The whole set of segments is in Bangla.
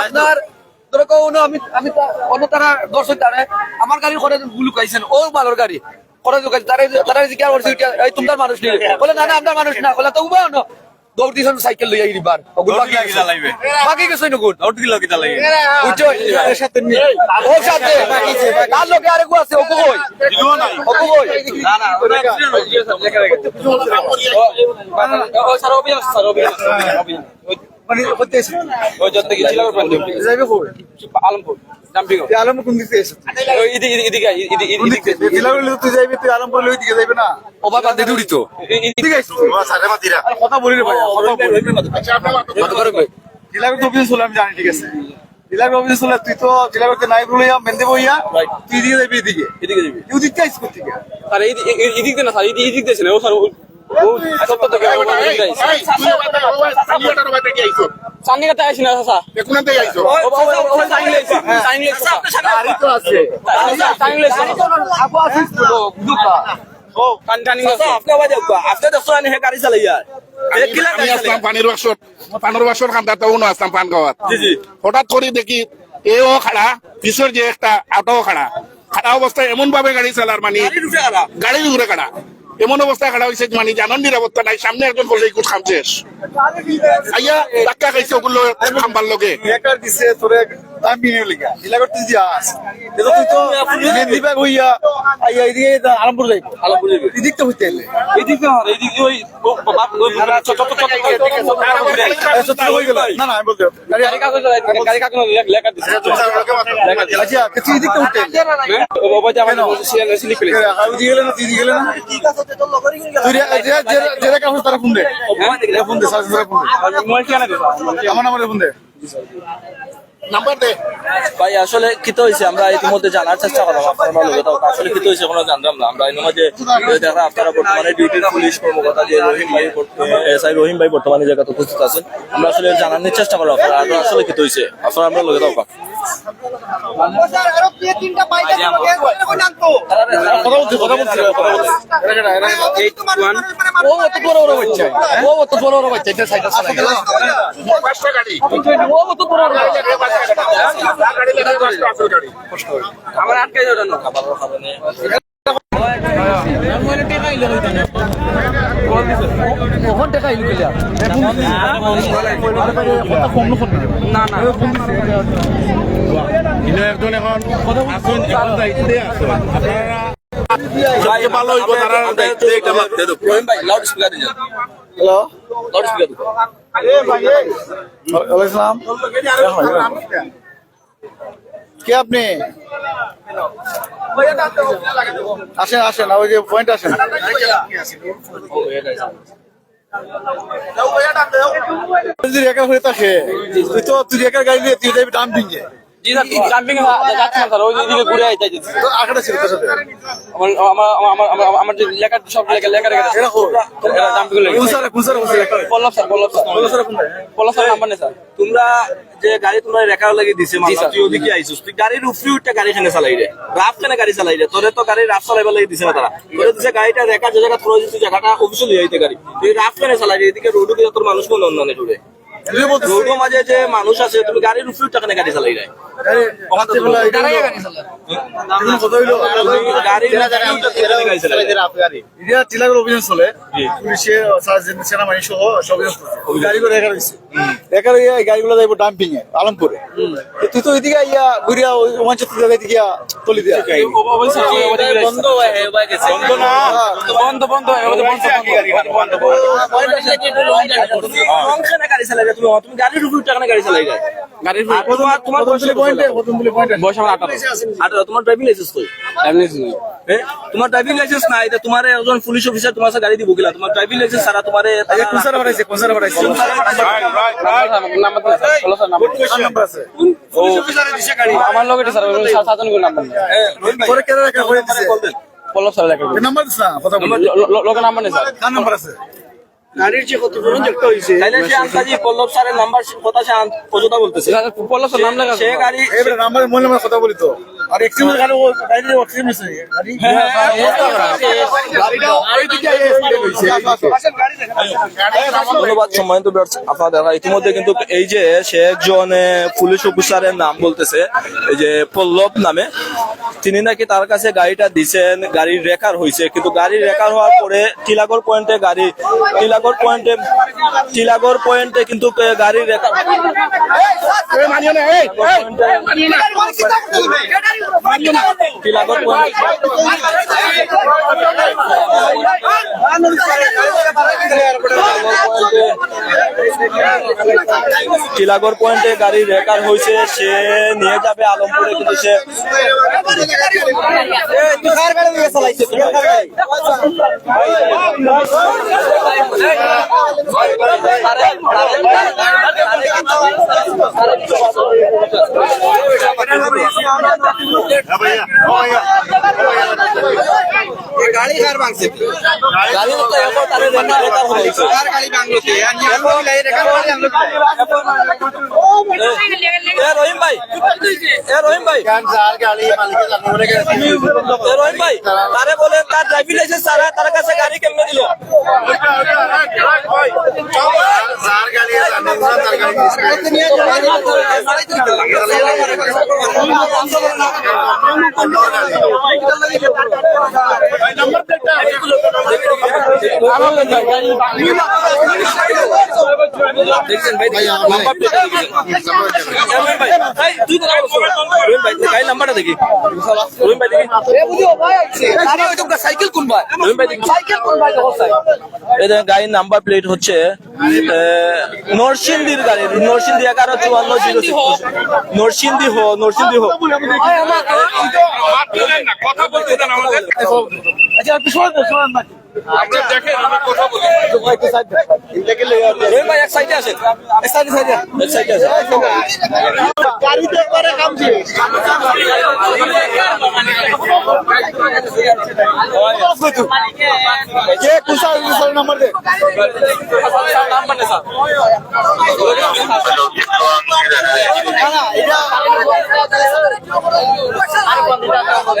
আপনার ধরো আমি আমি অন্য তারা দর্শক তারা আমার গাড়ি করে লুকাইছেন ও মালোর গাড়ি করে লুকাইছে তারা তারা জিজ্ঞাসা করছে এই তোমার মানুষ নিলে বলে না না আপনার মানুষ না। বলে তো উবা না দৌড় দিয়েছেন সাইকেল লইয়া গিরিবার ওগুলো বাকি গেছে। বাকি গেছে নগুন বুঝছ ওর সাথে কার লোকে আরেকু আছে ওকু কই? ওকু কই? মানে হতে এসে যাইবে কই আলম কোন দিকে এসে কোন দিকে দিলাগুলো তুই যাইবে তুই আলমপুর লই দিকে যাইবে না? ওবা বাদ দিয়ে দৌড়ি তো। কথা বলি রে ভাই কথা বলি কত করে কই? দিলাগুলো তো অফিসে আমি জানি ঠিক আছে। দিলাগুলো অফিসে চলে তুই তো নাই বলিয়া মেন্দে বইয়া তুই দিকে যাইবি এদিকে। এদিকে যাবি। তুই দিকে আইছ কোথা থেকে আর এই এদিক না স্যার এই দিক দিয়ে ও স্যার না স্যার ও বাবা ও সাইন লাইছি সাইন লাইছি গাড়ি তো আছে সাইন লাইছি আপু আসিস তো দুকা ও কান কানি আপনি আওয়াজ আব্বা আপনি দেখছ আমি হে গাড়ি চালাই আমি আসলাম পানির পানির আসলাম পান গাঁৱত জি জি হঠাৎ করে দেখি এও খাড়া পিছর যে একটা আটাও খাড়া খাড়া অবস্থায় এমন ভাবে গাড়ি চালার মানে গাড়ি গাড়ির উপরে খাড়া এমন অবস্থা খারাপ হয়েছে মানে জানন নিরাপত্তা নাই সামনে একজন বলে কুট খামছে আইয়া ধাক্কা খাইছে ওগুলো খাম্বার লগে। বেকার দিছে তোরে দাম বিনে লিগা দিলাগর তুই যাস এটা তুই তো মেহেন্দি ব্যাগ হইয়া আইয়া এদিকে আলমপুর যাইবো আলমপুর যাইবো। এদিক তো হইতে এলে এদিক দিয়ে আর এদিক ওই বাপ ওই ছোট ছোট ছোট আচ্ছা গেল না না আমি বলতে গাড়ি গাড়ি কাগজ গাড়ি কাগজ লেখা দিছে আচ্ছা তুই এদিক তো হইতে ও বাবা যে আমাদের স্লিপ ফেলে আমি দিয়ে গেলে না দিয়ে গেলে না যে- যে তারা ফোন দে ফোন দে সার্ভিস ফোন দে আমার নাম্বারে ফোন দে নাম্বার দে। ভাই, আসলে কি তো হয়েছে আমরা ইতিমধ্যে জানার চেষ্টা করলাম, আপনার তো আসলে কি তো হয়েছে কোনো জানলাম না। আমরা দেখা আপনারা বর্তমানে ডিউটি পুলিশ কর্মকর্তা, যে রহিম ভাই এসআই রহিম ভাই বর্তমানে জায়গাতে উপস্থিত আছেন, আমরা আসলে জানার চেষ্টা করলাম, আপনারা আসলে কি তো হয়েছে আপনারা আমরা লোকে তো কথা বলছি কথা বলছি কথা বলছি ও অত বড় বড় বাচ্চা ও অত বড় বড় বাচ্চা এটা সাইকেল চালাই পাঁচটা গাড়ি ও অত বড় বড় বাচ্চা গাড়ি লেগে পাঁচটা আসল গাড়ি আমার আটকে যাবে না ওখান টাকা ইলু গেলা না। না একজন এখন আসুন এখন দায়িত্বে আসুন আপনারা ভালো হইব তারা দায়িত্বে একটা বাদ রহিম ভাই লাউড স্পিকার দিয়ে হ্যালো লাউড স্পিকার দিন ওয়ালাইকুম সালাম। কে আপনি? আসেন আসেন, ওই যে পয়েন্ট আসেন। একা হয়ে থাকে, তুই তো তুই একার গাড়ি নিয়ে তুই যাবি দিন জি স্যার জাম্পিং যাচ্ছে না স্যার ওই দিকে ঘুরে যাইতেছে তো আঁকাটা ছিল তোর সাথে? আমার আমার আমার আমার আমার যে লেখা সব লেখা লেখা রেখে এটা হোক এটা জাম্পিং লেখা কোন স্যার কোন স্যার কোন sir Pallab sir Pallab sir. কোন স্যার কোন পল্লব স্যার নাম্বার নেই স্যার। তোমরা যে গাড়ি তোমরা রেখার লাগি দিছে তুই ওদিকে আইছিস তুই গাড়ির উপরে উঠতে গাড়ি খানে চালাই রে রাফ খানে গাড়ি চালাই রে তোরে তো গাড়ি রাফ চালাইবার লাগি দিছে না তারা। তোরে দিছে গাড়িটা রেখার যে জায়গা থ্রো দিছে জায়গাটা অফিসে আইতে গাড়ি। তুই রাফ খানে চালাই রে এদিকে রোডে তোর মানুষ কোন অন্য রোডের মাঝে যে মানুষ আছে তুমি গাড়ির উপরে টাকা নিয়ে গাড়ি চালাই গাড়ি চালাই রে। ইন্ডিয়া টিলাগর অভিযান চলে পুলিশে সার্জেন্ট সেনাবাহিনী সহ সব অভিযান গাড়ি করে রেখা রয়েছে রেখা রয়ে গাড়িগুলো যাইবো ডাম্পিং এ আলমপুরে তুই তো ওইদিকে ইয়া ঘুরিয়া ওই জায়গায় দিকে তলি দিয়া বন্ধ হয়ে হয়ে গেছে বন্ধ না বন্ধ বন্ধ বন্ধ বন্ধ লংখানে গাড়ি চালাই তুমি তুমি গাড়ির উপরে উঠতে গাড়ি চালাই গাড়ির তোমার তোমার বয়স পতঞ্জলি পয়েন্টে পতঞ্জলি আমার আঠারো আর তোমার ড্রাইভিং লাইসেন্স কই এমনি এ? তোমার ড্রাইভিং লাইসেন্স নাই এটা তোমার একজন পুলিশ অফিসার তোমার সাথে গাড়ি দিব গিলা তোমার ড্রাইভিং লাইসেন্স ছাড়া তোমার কোন স্যার বাড়াইছে? কোন স্যার বাড়াইছে? নাম্বার পল্লব স্যার নাম্বার কার নাম্বার আছে। পুলিশ অফিসারে দিছে গাড়ি? আমার লোক এটা স্যার সাতজন করে নাম্বার পরে কেন রেখা করে দিছে? পল্লব স্যার লেখা নাম্বার দিছ না কথা বল নাম্বার নেই স্যার। কার নাম্বার আছে? গাড়ির যে ক্ষতিপূরণ দেখতে হইছে তাইলে সে আনসাজি পল্লব স্যারের নাম্বার কথা সে অযথা বলতেছে। পল্লব স্যার নাম লেখা সে গাড়ি নাম্বারে নাম্বার কথা বলি তো। আর এক্সিডেন্ট গাড়ি গাড়ি অক্সিজেন মিস গাড়ি ধন্যবাদ সম্মানিত আপনারা ইতিমধ্যে কিন্তু এই যে সে একজন পুলিশ অফিসারের নাম বলতেছে এই যে পল্লব নামে তিনি নাকি তার কাছে গাড়িটা দিছেন গাড়ির রেকার হয়েছে কিন্তু গাড়ির রেকার হওয়ার পরে টিলাগড় পয়েন্টে গাড়ি টিলাগড় পয়েন্টে টিলাগড় পয়েন্টে কিন্তু গাড়ির রেকার টিলাগড় টিলাগড় পয়েন্টে গাড়ি রেকার হয়েছে সে নিয়ে যাবে আলমপুরে কিন্তু সে গাড়ি তো এখন তারে রেকার রেকার হয়েছে এ রহিম ভাই এ রহিম ভাই এ রহিম ভাই তারে বলে তার ড্রাইভিং লাইসেন্স সারা তার কাছে গাড়ি কেমনে দিল দেখছেন ভাই নাম্বার প্লেটটা দেখছেন গাড়ির নাম্বার প্লেট হচ্ছে নরসিংদীর গাড়ি নরসিংদী এগারো চুয়ান্ন জিরো নরসিংদী হো নরসিংদী হো কথা বলতে আমাদের আমরা দেখেন আমরা কথা বলি। ভাই এক সাইডে আসেন। এক সাইডে এক আসেন। গাড়িতে কাম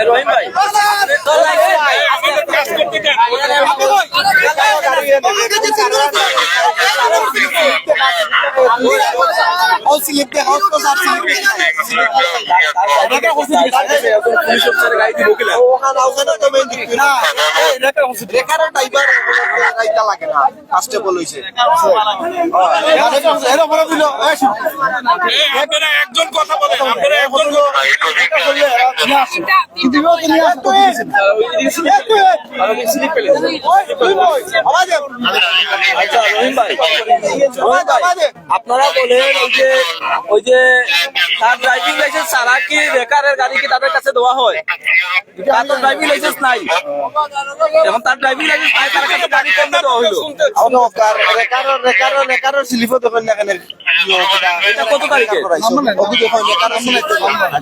রহিম ভাই কাজ করতে হাউস স্লিপ দে হাউস তো সাথ স্লিপ মেন একজন কথা বলেন আপনারা বলেন ওই যে ওই যে তার ড্রাইভিং লাইসেন্স ছাড়া কি বেকারের গাড়ি কি তাদের কাছে দেওয়া হয়? তার তো ড্রাইভিং লাইসেন্স নাই। এখন তার ড্রাইভিং লাইসেন্স নাই তার কাছে গাড়ি কেন দেওয়া হইল? রেকারর রেকারর রেকারর স্লিপও দেখেন না কেন এটা কত তারিখে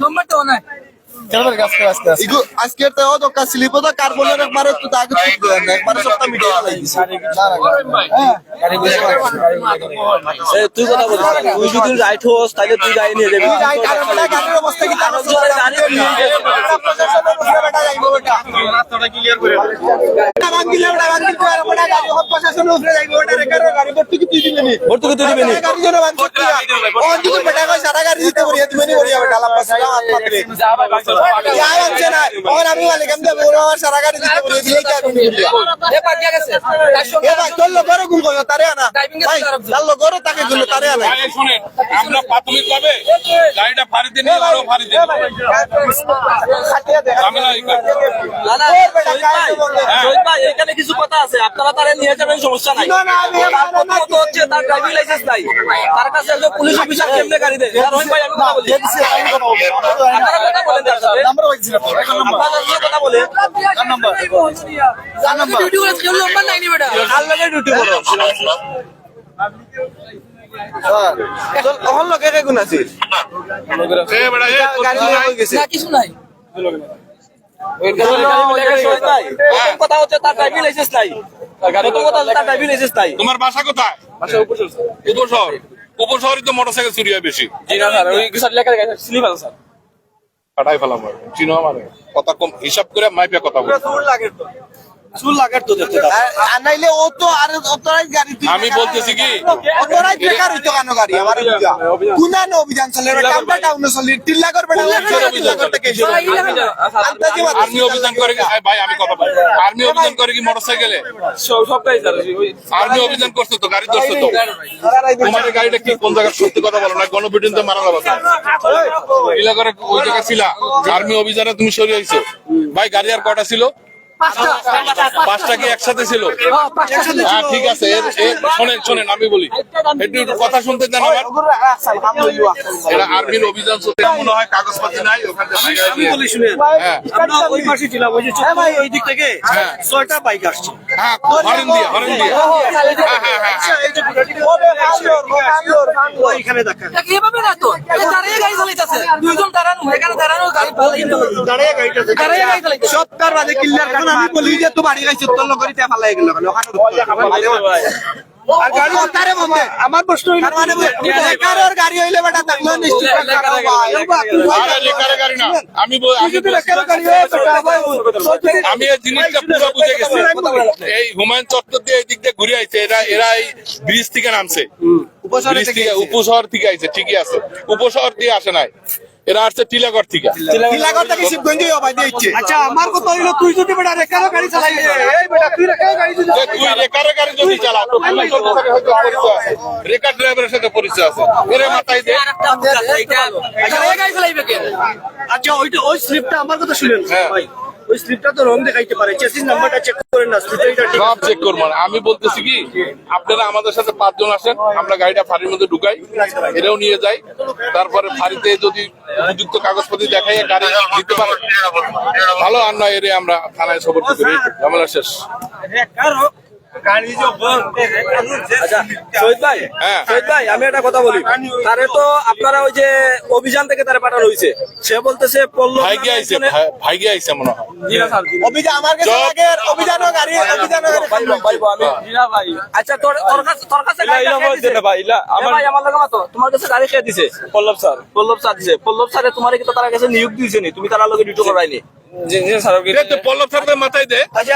নম্বর তো নাই। আজকে তো ও দোকান স্লিপ তো কার্বনের একবার তো দাগ তুলবে একবার সপ্তাহ মিডিয়া লাগিছে এ, তুই কথা বলিস। তুই যদি রাইট হোস তাহলে তুই গাড়ি নিয়ে যাবি। গাড়ির অবস্থা কি? তার তোর গাড়ি নিয়ে আমার প্রাথমিক ভাবে গাড়িটা ফাড়ি দিন আরও ফাড়ি ভাই, এখানে কিছু কথা আছে। আপনারা তারা নিয়ে যাবেন সমস্যা নাই। না, না, আমি- তার প্রথমত হচ্ছে তার ড্রাইভিং লাইসেন্স নাই। তার কাছে একজন পুলিশ অফিসার কেমনে গাড়ি দেয়? রহিম ভাই আমি কথা বলি। আপনারা কথা বলেন তার সাথে। আপনারা কথা বলেন। ডিউটি করো তখন লোকে গুণ আছিল বেটা, এ, গাড়ি হয়ে গেছে। লাইসেন্স নাই। কথা হচ্ছে তার ড্রাইভিং লাইসেন্স নাই। তোমার বাসা কোথায়? উপশহর উপশহরে তো মোটরসাইকেল চুরি হয় বেশি। জি না স্যার ওই কিছু লেখা স্লিপ আছে স্যার। কাটাই ফেলাম চিনো মানে কথা কম হিসাব করে মাইপে কথা বল। চুল লাগার তো দেখতে আর নাইলে ও তো আর অতরাই গাড়ি আমি বলতেছি কি? অতরাই বেকার হইতো কেন গাড়ি? আমার কুনান অভিযান চলে কামটা টাউনে চলে আর্মি অভিযান করে কি? ভাই আমি কথা বলি আর্মি অভিযান করে কি মোটরসাইকেলে? সব- সবটাই স্যার। আর্মি অভিযান করছে তো গাড়ি ধরছে তো তোমার গাড়িটা কি কোন জায়গায় সত্যি কথা বলো? না গণপিটুনিতে মারা যাবে করে ওই। জায়গায় ছিল। আর্মি অভিযানে তুমি সরিয়ে আইছো ভাই গাড়ি আর কটা ছিল? পাঁচটা কি একসাথে ছিল? হ্যাঁ ঠিক আছে শোনেন শোনেন আমি বলি। একটু একটু কথা শুনতে দেন আমার? এটা আর্মির অভিযান চলছে মনে হয় কাগজপাতি নাই ওখান থেকে বলি শুনেন হ্যাঁ। আমরা ওই পাশে ছিলাম ওই যে চোখ ওই দিক থেকে হ্যাঁ। ছয়টা বাইক আসছে। হ্যাঁ হরেন দিয়ে হরেন দিয়ে। হ্যাঁ হ্যাঁ হ্যাঁ হ্যাঁ। এই যে ওইখানে দেখা এভাবে না তো? দাঁড়িয়ে গাড়ি চালাইতেছে। দুইজন দাঁড়ানো এখানে দাঁড়ানো গাড়ি দাঁড়িয়ে গাড়ি চালাইতেছে। সত্তর বাদে কিল্লার এখন আমি বলি যে তো বাড়ি গাইছে তোর ফালাই গেল আমার প্রশ্ন গাড়ি হইলে বেটা থাকল নিশ্চিত আমি আমি এই জিনিসটা পুরো বুঝে গেছি। এই হুমায়ুন চত্বর দিয়ে এই দিক দিয়ে ঘুরে আইছে এরা এরা এই ব্রিজ থেকে নামছে। উপশহর থেকে আইছে ঠিকই আছে। উপশহর দিয়ে আসে নাই। এরা আসছে টিলাগড় থেকে। টিলাগড় থেকে শিবগঞ্জ অবাই দিয়েছে আচ্ছা আমার কথা হইল তুই যদি বেটা রেখারও গাড়ি চালাই এই বেটা তুই রেখারও গাড়ি যদি তুই রেকারে গাড়ি যদি চালা? তো পুলিশের সাথে হয়তো পরিচয় আছে। রেকার ড্রাইভারের সাথে পরিচয় আছে। এরে মাথায় দে। দাঁড়িয়ে গাড়ি চালাইবে কে? আচ্ছা ওইটা ওই স্লিপটা আমার কথা শুনেন। হ্যাঁ। ভাই ওই স্লিপটা তো রং দেখাইতে পারে। চেসিস নাম্বারটা চেক করেন না সব চেক করব। না। আমি বলতেছি কি আপনারা আমাদের সাথে পাঁচজন আসেন আমরা গাড়িটা ফাঁড়ির মধ্যে ঢুকাই এরাও নিয়ে যাই তারপরে ফাঁড়িতে যদি উপযুক্ত কাগজপত্র দেখাই গাড়ি দিতে পারে ভালো আর নয় এরে আমরা থানায় সবর করি ঝামেলা শেষ। ভাই হ্যাঁ। ভাই আমি একটা কথা বলি। তারে তো আপনারা ওই যে অভিযান থেকে তারে পাঠানো হয়েছে সে বলতেছে পল্লব ভাইগে আইছে ভাইগে আইছে মনে হয়। স্যার, অভিযান আমার কাছে জব- আগের গাড়ি অভিযানও গাড়ি ভাই, ভাই, ভাই, আচ্ছা তোর তোর কাছে তোর কাছে গাড়িটা খেয়ে দিছে? এ ভাই, আমার লাগে মাতো, তোমার কাছে গাড়ি খেয়ে দিছে? পল্লব স্যার। পল্লব স্যার দিছে। পল্লব স্যারে তোমার কিন্তু তার কাছে নিয়োগ দিয়েছে নি তুমি তার লগে ডিউটি করাইনি তো পল্লব মাথায় দে। আচ্ছা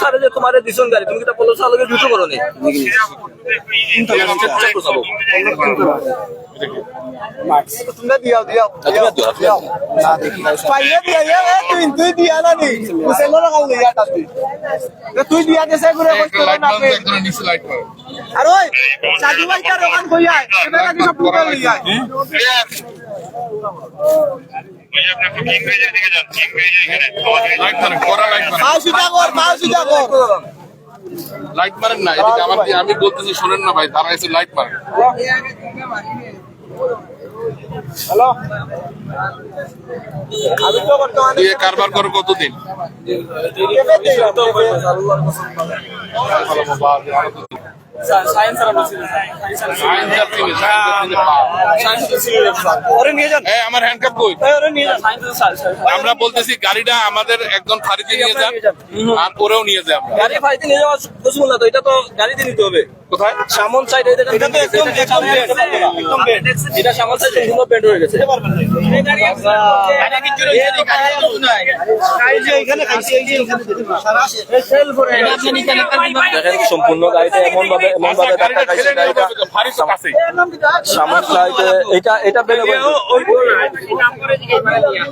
স্যারে যে তোমার দিছন গাড়ি তুমি কি তা পল্লব স্যার লগে করো নি তোমরা দিয়াও দিয়াও দিয়াও। পাইলে দিয়া তুই তুই দিয়া না তুই। দিয়া দেছে করে লাইট না মারো নিচে লাইট মারো আর ওই সাধু ভাই কার দোকান কই আয় এবে নাকি সব পুরো লই আয় লাইট মারেন কড়া লাইট মারেন পাও কর পাও কর লাইট মারেন না এদিকে আমার কি- আমি বলতেছি শোনেন না ভাই তারা এসে লাইট মারেন। আমি তো বর্তমানে তুই কারবার করো কতদিন? আমরা হ্যান্ডকাপ কই? বলতেছি গাড়িটা আমাদের একজন ফাঁড়িতে নিয়ে যান আর ওরেও নিয়ে যান গাড়ি ফাইতে নিয়ে যাওয়া না তো এটা তো গাড়িতে নিতে হবে। কোথায় সামন সাইড এটা তো একদম একদম একদম এটা সামন সাইড সম্পূর্ণ হয়ে গেছে দেখেন সম্পূর্ণ গাড়িতে এমন ভাবে এমন ভাবে ধাক্কা খাইছে গাড়িটা। সামন সাইডে এটা এটা বেড়ে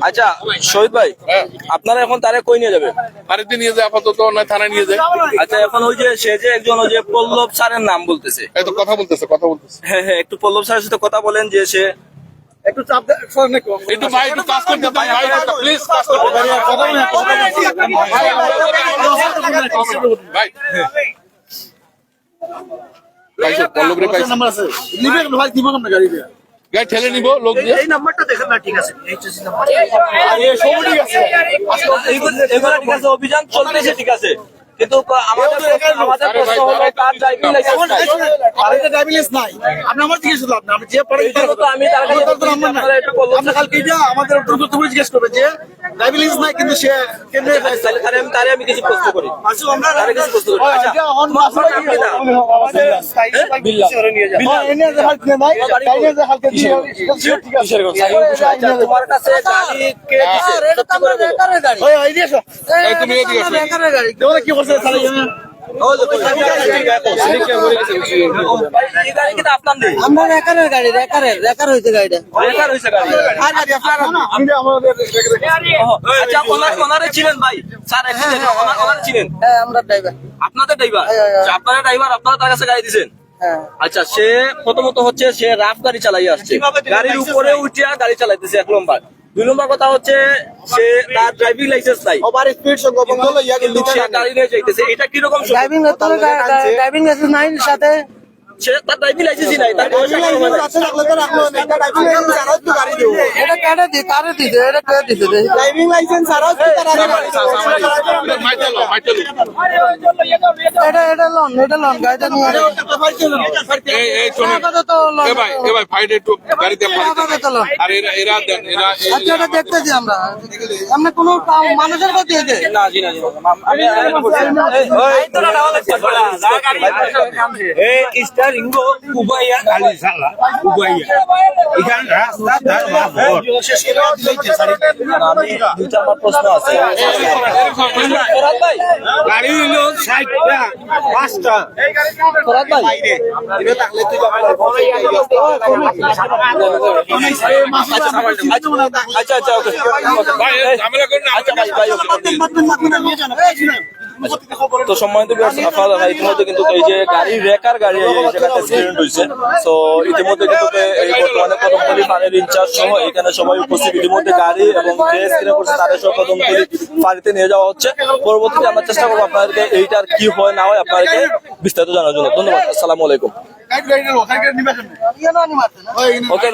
আচ্ছা শহীদ ভাই হ্যাঁ। আপনারা এখন তারে কই নিয়ে যাবে ফাঁড়িতে নিয়ে যায় আপাতত থানায় নিয়ে যায় আচ্ছা এখন ওই যে সে যে একজন ওই যে পল্লব স্যারের নাম বলতেছে এই কথা বলতেছে কথা বলতেছে হ্যাঁ হ্যাঁ একটু পল্লব স্যারের সাথে কথা বলেন যে সে একটু চাপ একটু ভাই একটু কাজ করতে ভাই প্লিজ কাজ করতে ভাই পাইছো পল্লবরে পাইছো নিবে ভাই দিব কেমন গাড়ি দিয়া গাড়ি ঠেলে নিব লোক দিয়ে এই নাম্বারটা দেখেন না ঠিক আছে আরে সবুজ আছে এগুলো এগুলো ঠিক আছে অভিযান চলতেছে ঠিক আছে কিন্তু আমাদের আমাদের প্রশ্ন হলো তার ড্রাইভিং লাইসেন্স ড্রাইভিং লাইসেন্স নাই আপনি আমার জিজ্ঞেস করলাম আপনি আপনি যে পরে তো আমি তার কাছে আমার তো নাম্বার নাই। আপনারা এটা বললেন। আপনি কালকে যা আমাদের দ্রুত করে জিজ্ঞেস করবেন যে ড্রাইভিং লাইসেন্স নাই কিন্তু সে কেন্দ্রে তাহলে আমি তারে আমি কিছু প্রশ্ন করি আসু আমরা তারে কিছু প্রশ্ন করি আচ্ছা এটা on তোমার বাসে কি না? এনে যে হালকা নাই, তাইলে যে হালকা দিয়ে, ঠিক আছে। আচ্ছা, তোমার কাছে গাড়ি কে দিছে? সত্যি করে বলো। হয়, হয়, এই তুমি কি করছে চালাই যাবে। ভাই, এই গাড়ি কিন্তু আপনার নেই। আমরা রেকারের গাড়ি রেকারের রেকার হয়েছে গাড়িটা বেকার হয়েছে গাড়ি। আর গাড়ি আপনার না, আমাদের আচ্ছা, ওনার- ওনারে চিনেন ভাই? স্যার, ওনার- ওনারে চিনেন? হ্যাঁ আমরা ড্রাইভার আপনাদের ড্রাইভার হ্যাঁ, হ্যাঁ। আপনারা ড্রাইভার আপনারা তার কাছে গাড়ি হ্যাঁ আচ্ছা সে প্রথমত হচ্ছে সে রাফ গাড়ি চালাই আসছে গাড়ির উপরে উঠিয়া গাড়ি চালাইতেছে এক নম্বর দুই নম্বর কথা হচ্ছে সে তার ড্রাইভিং লাইসেন্স নাই। ওভার স্পিড সঙ্গ হলো ইয়া কিন্তু সে গাড়ি নিয়ে যাইতেছে। এটা কীরকম রকম ড্রাইভিং ড্রাইভিং লাইসেন্স নাই সাথে। সে তার ড্রাইভিং লাইসেন্সই নাই তার হয় এটা কেটে দি দিছে দিছে ড্রাইভিং লাইসেন্স তারা। এটা এটা লোন এটা লোন গাড়িটা নিয়ে এই এই শোনেন এ ভাই এ ভাই ফাইট একটু গাড়িতে ফাইট আপাতত লোন আর এরা এরা দেন এরা আচ্ছা এটা দেখতেছি আমরা আমরা কোনো মানুষের হয়েছে না জি না জি আমি- আমি আমি বলছি, এই, এই, তোরা ডাওয়া লাগছে, বলা, যা গাড়ি আমি দুইটা আমার প্রশ্ন আছে ফরাদ ভাই গাড়ি হইল ষাটটা পাঁচটা ফরাদ ভাই আচ্ছা আচ্ছা আচ্ছা তো সম্মানিত আপনারা ইতিমধ্যে কিন্তু এই যে গাড়ি রেকার গাড়ি এই জায়গাতে অ্যাক্সিডেন্ট হয়েছে। তো ইতিমধ্যে কিন্তু এই বর্তমানে কদমতলি ফাঁড়ির ইনচার্জ সহ এখানে সবাই উপস্থিত। ইতিমধ্যে গাড়ি এবং যে স্ক্রিনে করছে তাদের সহ কদমতলি ফাঁড়িতে নিয়ে যাওয়া হচ্ছে। পরবর্তীতে আমরা চেষ্টা করব আপনাদেরকে এইটার কি হয় না হয় আপনাদেরকে বিস্তারিত জানার জন্য। ধন্যবাদ। আসসালামু আলাইকুম। ওকে